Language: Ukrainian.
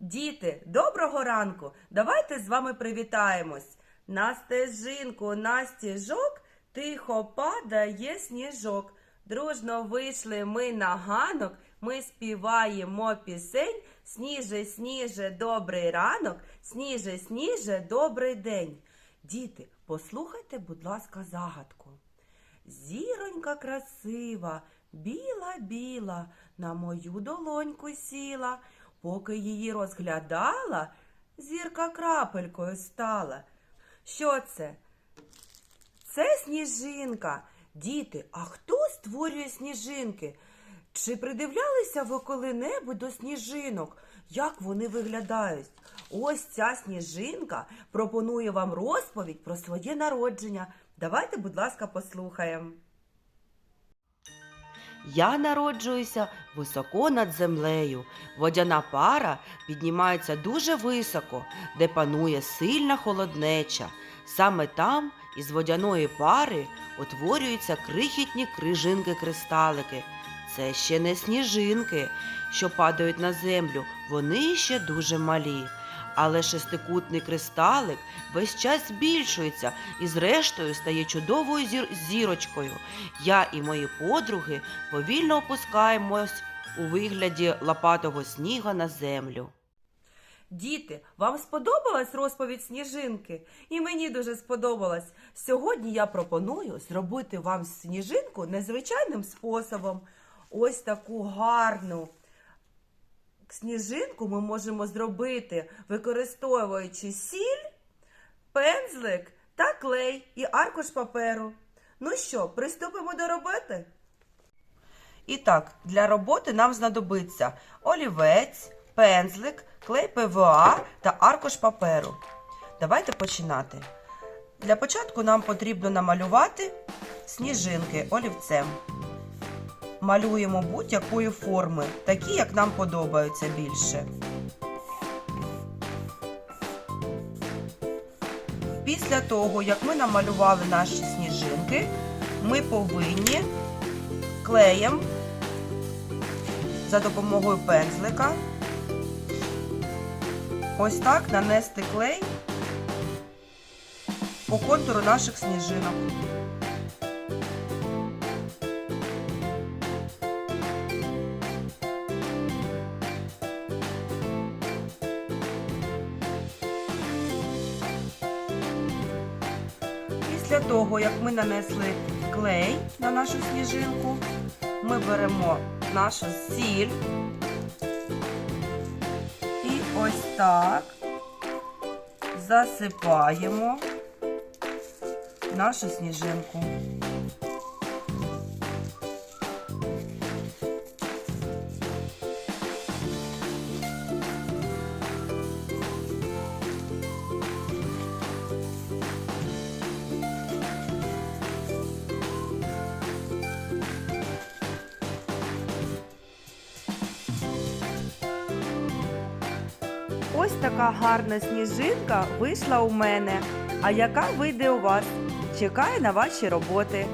Діти, доброго ранку! Давайте з вами привітаємось. На стежинку, на стіжок тихо падає сніжок. Дружно вийшли ми на ганок, ми співаємо пісень. Сніже, сніже, добрий ранок, сніже, сніже, добрий день. Діти, послухайте, будь ласка, загадку. Зіронька красива, біла, біла, на мою долоньку сіла. Поки її розглядала, зірка крапелькою стала. Що це? Це сніжинка. Діти, а хто створює сніжинки? Чи придивлялися ви коли-небудь до сніжинок? Як вони виглядають? Ось ця сніжинка пропонує вам розповідь про своє народження. Давайте, будь ласка, послухаємо. Я народжуюся високо над землею. Водяна пара піднімається дуже високо, де панує сильна холоднеча. Саме там із водяної пари утворюються крихітні крижинки-кристалики. Це ще не сніжинки, що падають на землю, вони ще дуже малі. Але шестикутний кристалик весь час збільшується і зрештою стає чудовою зір- зірочкою. Я і мої подруги повільно опускаємось у вигляді лопатого сніга на землю. Діти, вам сподобалась розповідь сніжинки? І мені дуже сподобалась. Сьогодні я пропоную зробити вам сніжинку незвичайним способом. Ось таку гарну сніжинку ми можемо зробити, використовуючи сіль, пензлик та клей і аркуш паперу. Ну що, приступимо до роботи? І так, для роботи нам знадобиться олівець, пензлик, клей ПВА та аркуш паперу. Давайте починати. Для початку нам потрібно намалювати сніжинки олівцем. Малюємо будь-якої форми, такі, як нам подобаються більше. Після того, як ми намалювали наші сніжинки, ми повинні клеєм за допомогою пензлика ось так нанести клей по контуру наших сніжинок. Після того, як ми нанесли клей на нашу сніжинку, ми беремо нашу сіль і ось так засипаємо нашу сніжинку. Ось така гарна сніжинка вийшла у мене. А яка вийде у вас? Чекаю на ваші роботи.